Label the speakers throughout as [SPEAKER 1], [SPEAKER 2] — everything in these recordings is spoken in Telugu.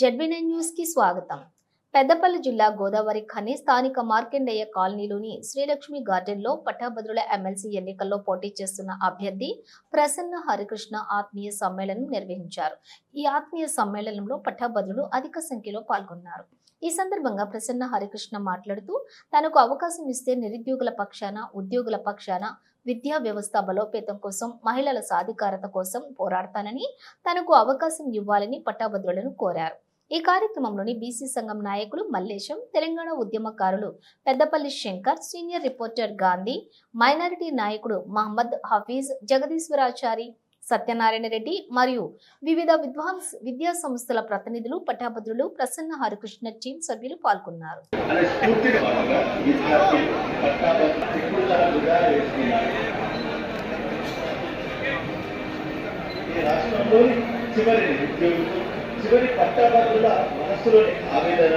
[SPEAKER 1] జెడ్బీ న్యూస్కి స్వాగతం. పెద్దపల్లి జిల్లా గోదావరి ఖని స్థానిక మార్కెండయ్య కాలనీలోని శ్రీలక్ష్మి గార్డెన్లో పట్టభద్రుల ఎమ్మెల్సీ ఎన్నికల్లో పోటీ చేస్తున్న అభ్యర్థి ప్రసన్న హరికృష్ణ ఆత్మీయ సమ్మేళనం నిర్వహించారు. ఈ ఆత్మీయ సమ్మేళనంలో పట్టభద్రులు అధిక సంఖ్యలో పాల్గొన్నారు. ఈ సందర్భంగా ప్రసన్న హరికృష్ణ మాట్లాడుతూ తనకు అవకాశం ఇస్తే నిరుద్యోగుల పక్షాన ఉద్యోగుల పక్షాన విద్యా వ్యవస్థ బలోపేతం కోసం మహిళల సాధికారత కోసం పోరాడతానని తనకు అవకాశం ఇవ్వాలని పట్టాభద్రులను కోరారు. ఈ కార్యక్రమంలోని బీసీ సంఘం నాయకులు మల్లేశం తెలంగాణ ఉద్యమకారులు Peddapalli Shankar senior reporter Gandhi minority నాయకుడు మహమ్మద్ హఫీజ్ జగదీశ్వరాచారి సత్యనారాయణ రెడ్డి మరియు వివిధ విద్వాంస్ విద్యా సంస్థల ప్రతినిధులు పట్టాభద్రులు ప్రసన్న హరికృష్ణ టీం సభ్యులు పాల్గొన్నారు.
[SPEAKER 2] రాష్ట్రంలోని చివరి ఉద్యోగులు చివరి పట్టాభద్రుల మనస్సులోని ఆవేదన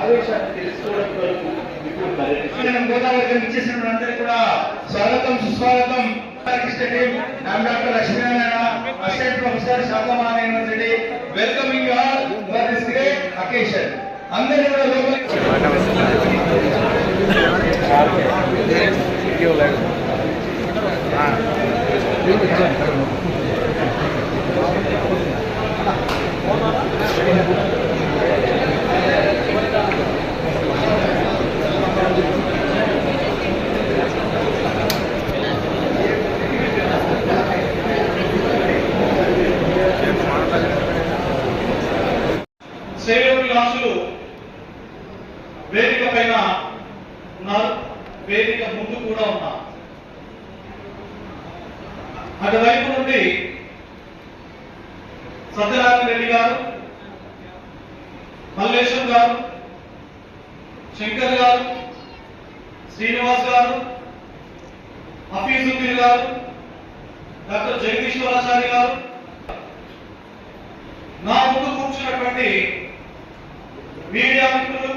[SPEAKER 2] ఆవేశాన్ని తెలుసుకోవడం కొరకు ఇప్పుడు పర్యటిస్తున్నారు
[SPEAKER 3] మనం గోదావరి ఇచ్చేసిన అందరికీ కూడా స్వాగతం సుస్వాగతం. Doctor Lakshminarayana assistant professor శాతమాన welcoming all for this great occasion అందరూ కూడా లోపలికి శ్రేయోభిలాషులు వేదిక పైన ఉన్నారు. వేదిక ముందు కూడా ఉన్నారు. అటువైపు నుండి సత్యనారాయణ రెడ్డి గారు మల్లేశం గారు శంకర్ గారు శ్రీనివాస్ గారు హఫీజుద్దీన్ గారు డాక్టర్ జగదీశ్వరాచార్య గారు నా ముందు కూర్చున్నటువంటి మీడియా మిత్రులు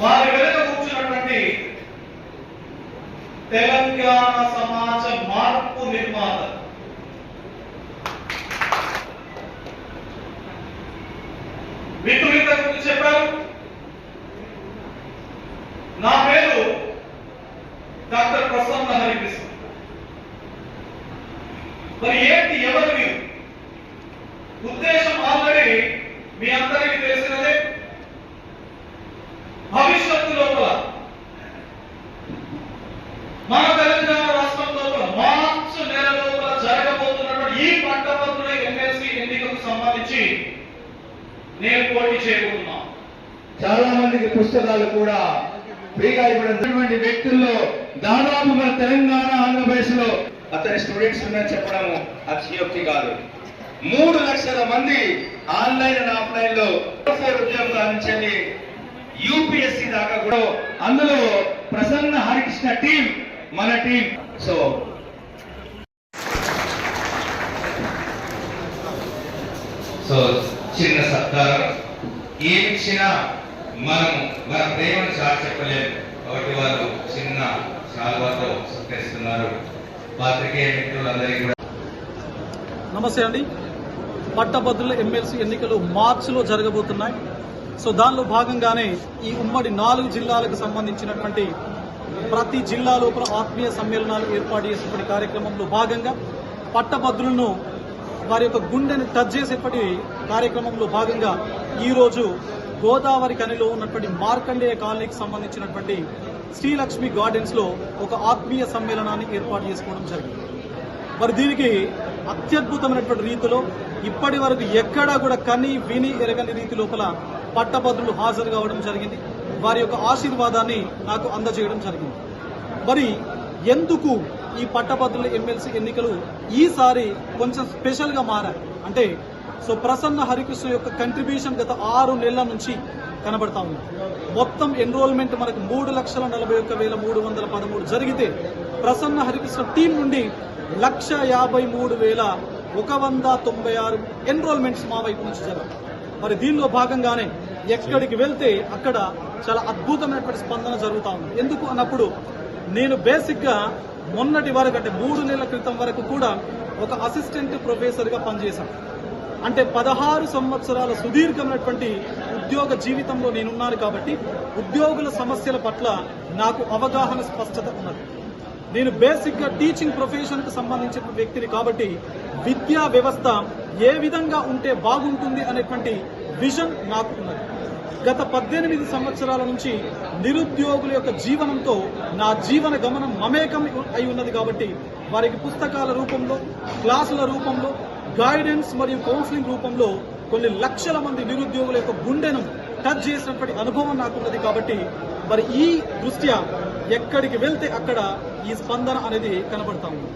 [SPEAKER 3] వారి వెనుక కూర్చున్నటువంటి తెలంగాణ సమాజ మార్పు నిర్మాత. మిత్రులు ఇంతకు చెప్పారు నా పేరు డాక్టర్ ప్రసన్న హరికృష్ణ. మరి ఏంటి ఎవరు మీరు ఉద్దేశం ఆల్రెడీ మీ అందరికీ తెలిసినదే భవిష్యత్తు లోపల మన తెలంగాణ రాష్ట్రం లోపల మార్చి నెల లోపల జరగబోతున్నటువంటి ఈ పట్టభద్రుల ఎమ్మెల్సీ ఎన్నికకు సంబంధించి నేను పోటీ చేయబోతున్నా.
[SPEAKER 2] చాలా మందికి పుస్తకాలు కూడా ఫ్రీగా ఇవ్వడం వ్యక్తుల్లో దాదాపు మన తెలంగాణ ఆంధ్రప్రదేశ్లో
[SPEAKER 3] అతని స్టూడెంట్స్ ఉన్నారని చెప్పడము అతిశయోక్తి కాదు. మూడు లక్షల మంది ఆన్లైన్ అండ్ ఆఫ్లైన్లో ఉద్యోగం సాధించండి యూపీఎస్సీ దాకా కూడా
[SPEAKER 2] అందులో ప్రసన్న హరికృష్ణ టీం మన టీం.
[SPEAKER 3] సో సో చిన్న సత్కారం. ఏమిచ్చినా మనము మన ప్రేమను చాటి చెప్పలేము. కాబట్టి వారు చిన్న శాల్వాతో సత్కరిస్తున్నారు. పాత్రికేయ మిత్రులందరికీ కూడా.
[SPEAKER 4] నమస్తే అండి. పట్టభద్రుల ఎమ్మెల్సీ ఎన్నికలు మార్చిలో జరగబోతున్నాయి. సో దానిలో భాగంగానే ఈ ఉమ్మడి నాలుగు జిల్లాలకు సంబంధించినటువంటి ప్రతి జిల్లా లోపల ఆత్మీయ సమ్మేళనాలు ఏర్పాటు చేసినటువంటి కార్యక్రమంలో భాగంగా పట్టభద్రులను వారి యొక్క గుండెని టచ్ చేసేటువంటి కార్యక్రమంలో భాగంగా ఈరోజు గోదావరి కనిలో ఉన్నటువంటి మార్కండేయ కాలనీకి సంబంధించినటువంటి శ్రీలక్ష్మి గార్డెన్స్లో ఒక ఆత్మీయ సమ్మేళనాన్ని ఏర్పాటు చేసుకోవడం జరిగింది. మరి దీనికి అత్యద్భుతమైనటువంటి రీతిలో ఇప్పటి వరకు ఎక్కడా కూడా కని విని ఎరగని రీతి లోపల పట్టభద్రులు హాజరు కావడం జరిగింది. వారి యొక్క ఆశీర్వాదాన్ని నాకు అందజేయడం జరిగింది. మరి ఎందుకు ఈ పట్టభద్రుల ఎమ్మెల్సీ ఎన్నికలు ఈసారి కొంచెం స్పెషల్గా మారాయి? అంటే సో ప్రసన్న హరికృష్ణ యొక్క కంట్రిబ్యూషన్ గత ఆరు నెలల నుంచి కనబడతా ఉంది. మొత్తం ఎన్రోల్మెంట్ మనకు మూడు లక్షల నలభై ఒక్క వేల మూడు వందల పదమూడు జరిగితే ప్రసన్న హరికృష్ణ టీం నుండి లక్ష యాభై మూడు వేల ఒక వంద తొంభై ఆరు ఎన్రోల్మెంట్స్ మా వైపు నుంచి జరగాలి మరి దీనిలో భాగంగానే ఎక్కడికి వెళ్తే అక్కడ చాలా అద్భుతమైనటువంటి స్పందన జరుగుతూ ఉంది. ఎందుకు అన్నప్పుడు నేను బేసిక్గా మొన్నటి వరకు అంటే మూడు నెలల క్రితం వరకు కూడా ఒక అసిస్టెంట్ ప్రొఫెసర్గా పనిచేశాను. అంటే పదహారు సంవత్సరాల సుదీర్ఘమైనటువంటి ఉద్యోగ జీవితంలో నేనున్నాను కాబట్టి ఉద్యోగుల సమస్యల పట్ల నాకు అవగాహన స్పష్టత ఉన్నది. నేను బేసిక్గా టీచింగ్ ప్రొఫెషన్కు సంబంధించిన వ్యక్తిని కాబట్టి విద్యా వ్యవస్థ ఏ విధంగా ఉంటే బాగుంటుంది అనేటువంటి విజన్ నాకు ఉన్నది. గత పద్దెనిమిది సంవత్సరాల నుంచి నిరుద్యోగుల యొక్క జీవనంతో నా జీవన గమనం మమేకం అయి ఉన్నది కాబట్టి వారికి పుస్తకాల రూపంలో క్లాసుల రూపంలో గైడెన్స్ మరియు కౌన్సిలింగ్ రూపంలో కొన్ని లక్షల మంది నిరుద్యోగుల యొక్క గుండెను టచ్ చేసినటువంటి అనుభవం నాకున్నది కాబట్టి మరి ఈ దృష్ట్యా ఎక్కడికి వెళ్తే అక్కడ ఈ స్పందన అనేది కనబడతా ఉంది.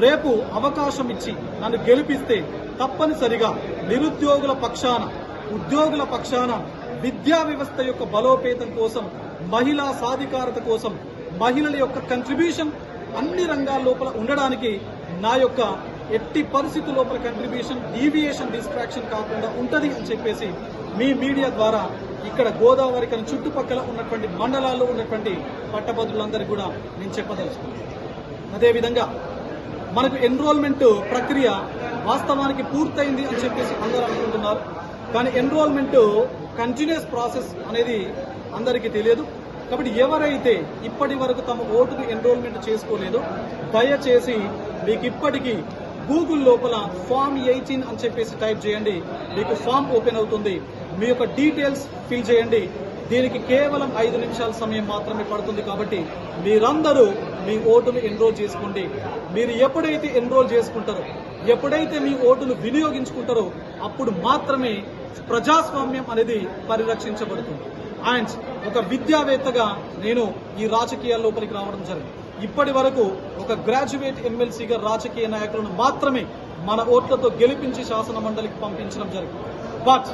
[SPEAKER 4] రేపు అవకాశం ఇచ్చి నన్ను గెలిపిస్తే తప్పనిసరిగా నిరుద్యోగుల పక్షాన ఉద్యోగుల పక్షాన విద్యా వ్యవస్థ యొక్క బలోపేతం కోసం మహిళా సాధికారత కోసం మహిళల యొక్క కంట్రిబ్యూషన్ అన్ని రంగాల లోపల ఉండడానికి నా యొక్క ఎట్టి పరిస్థితుల లోపల కంట్రిబ్యూషన్ డీవియేషన్ డిస్ట్రాక్షన్ కాకుండా ఉంటుంది అని చెప్పేసి మీ మీడియా ద్వారా ఇక్కడ గోదావరి కానీ చుట్టుపక్కల ఉన్నటువంటి మండలాల్లో ఉన్నటువంటి పట్టభద్రులందరికీ కూడా నేను చెప్పదలుచుకున్నాను అదేవిధంగా మనకు ఎన్రోల్మెంట్ ప్రక్రియ వాస్తవానికి పూర్తయింది అని చెప్పేసి అందరూ అనుకుంటున్నారు. కానీ ఎన్రోల్మెంట్ కంటిన్యూస్ ప్రాసెస్ అనేది అందరికీ తెలియదు. కాబట్టి ఎవరైతే ఇప్పటి వరకు తమ ఓటుకు ఎన్రోల్మెంట్ చేసుకోలేదో దయచేసి మీకు ఇప్పటికీ గూగుల్ లోపల ఫామ్ ఎయిటీన్ అని చెప్పేసి టైప్ చేయండి. మీకు ఫామ్ ఓపెన్ అవుతుంది. మీ యొక్క డీటెయిల్స్ ఫిల్ చేయండి. దీనికి కేవలం ఐదు నిమిషాల సమయం మాత్రమే పడుతుంది కాబట్టి మీరందరూ మీ ఓటును ఎన్రోల్ చేసుకోండి. మీరు ఎప్పుడైతే ఎన్రోల్ చేసుకుంటారో ఎప్పుడైతే మీ ఓటును వినియోగించుకుంటారో అప్పుడు మాత్రమే ప్రజాస్వామ్యం అనేది పరిరక్షించబడుతుంది. అండ్ ఒక విద్యావేత్తగా నేను ఈ రాజకీయాల లోపలికి రావడం జరిగింది. ఇప్పటి వరకు ఒక గ్రాడ్యుయేట్ ఎమ్మెల్సీగా రాజకీయ నాయకులను మాత్రమే మన ఓట్లతో గెలిపించి శాసన మండలికి పంపించడం జరిగింది. బట్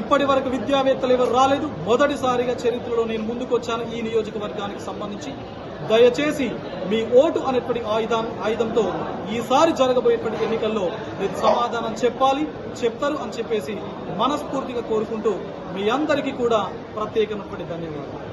[SPEAKER 4] ఇప్పటి వరకు విద్యావేత్తలు ఎవరు రాలేదు. మొదటిసారిగా చరిత్రలో నేను ముందుకొచ్చాను ఈ నియోజకవర్గానికి సంబంధించి. దయచేసి మీ ఓటు అనేటువంటి ఆయుధం ఆయుధంతో ఈసారి జరగబోయేటువంటి ఎన్నికల్లో మీరు సమాధానం చెప్పాలి చెప్తారు అని చెప్పేసి మనస్ఫూర్తిగా కోరుకుంటూ మీ అందరికీ కూడా ప్రత్యేకమైనటువంటి ధన్యవాదాలు.